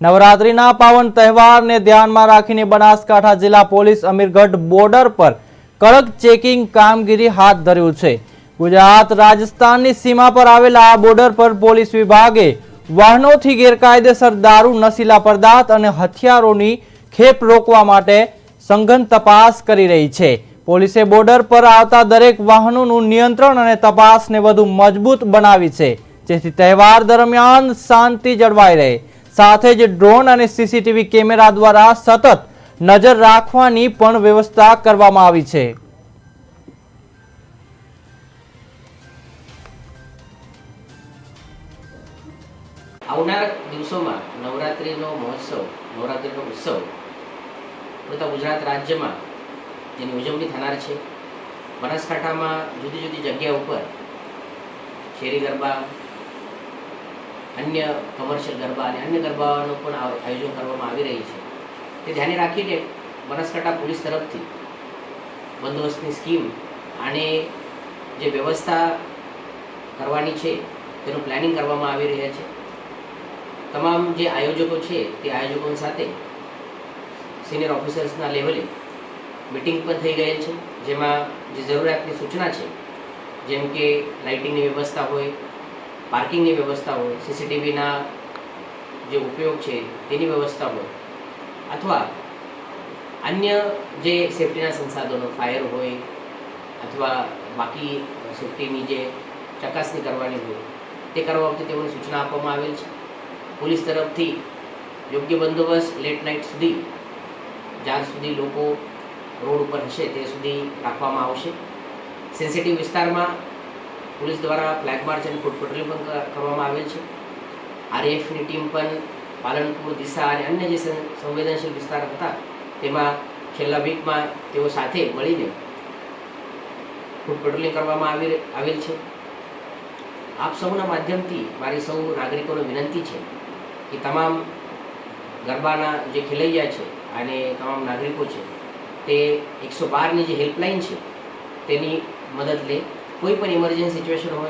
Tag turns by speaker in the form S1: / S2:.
S1: નવરાત્રિના પાવન તહેવારને ધ્યાનમાં રાખીને બનાસકાંઠા જિલ્લા પોલીસ અમીરગઢ બોર્ડર પર કડક ચેકિંગ કામગીરી હાથ ધર્યું છે. ગુજરાત રાજસ્થાનની સીમા પર આવેલા આ બોર્ડર પર પોલીસ વિભાગે વાહનોથી ગેરકાયદેસર દારૂ, નશીલા પદાર્થ અને હથિયારોની ખેપ રોકવા માટે સંઘન તપાસ કરી રહી છે. પોલીસે બોર્ડર પર આવતા દરેક વાહનોનું નિયંત્રણ અને તપાસને વધુ મજબૂત બનાવી છે, જેથી તહેવાર દરમિયાન શાંતિ જળવાઈ રહે. સાથે જ ડ્રોન અને સીસીટીવી કેમેરા દ્વારા સતત નજર રાખવાની પણ વ્યવસ્થા કરવામાં આવી છે.
S2: આવનાર દિવસોમાં નવરાત્રિનો મહોત્સવ, નવરાત્રિનો ઉત્સવ બધા ગુજરાત રાજ્યમાં જેની ઉજવણી થનાર છે. બનાસકાંઠામાં જુદી જુદી જગ્યા ઉપર શેરી ગરબા અન્ય કમર્શિયલ ગરબા અને અન્ય ગરબાનું પણ આયોજન કરવામાં આવી રહી છે. તે ધ્યાને રાખીને બનાસકાંઠા પોલીસ તરફથી બંદોબસ્તની સ્કીમ અને જે વ્યવસ્થા કરવાની છે, તેનું પ્લાનિંગ કરવામાં આવી રહ્યા છે. તમામ જે આયોજકો છે, તે આયોજકો સાથે સિનિયર ઓફિસર્સના લેવલે મિટિંગ પણ થઈ ગયેલ છે, જેમાં જે જરૂરિયાતની સૂચના છે, જેમ કે લાઇટિંગની વ્યવસ્થા હોય પાર્કિંગની વ્યવસ્થા હોય સીસીટીવીના જે ઉપયોગ છે, તેની વ્યવસ્થા હોય અથવા અન્ય જે સેફટીના સંસાધનો, ફાયર હોય, અથવા બાકી સેફટીની જે ચકાસણી કરવાની હોય, તે કરવા વખતે તેઓને સૂચના આપવામાં આવેલ છે. પોલીસ તરફથી યોગ્ય બંદોબસ્ત લેટ નાઇટ સુધી, જ્યાં સુધી લોકો રોડ ઉપર હશે તે સુધી રાખવામાં આવશે. સેન્સિટિવ વિસ્તારમાં પોલીસ દ્વારા ફ્લેગ માર્ચ અને ફૂટ પેટ્રોલિંગ પણ કરવામાં આવેલ છે. આરએફની ટીમ પણ પાલનપુર દિશા અને અન્ય જે સંવેદનશીલ વિસ્તાર હતા, તેમાં છેલ્લા વીકમાં તેઓ સાથે મળીને ફૂટ પેટ્રોલિંગ કરવામાં આવી આવેલ છે. આપ સૌના માધ્યમથી મારી સૌ નાગરિકોને વિનંતી છે કે તમામ ગરબાના જે ખેલૈયા છે અને તમામ નાગરિકો છે, તે એકસો બારની જે હેલ્પલાઇન છે, તેની મદદ લે. કોઈ પણ ઇમરજન્સી સિચ્યુએશન હોય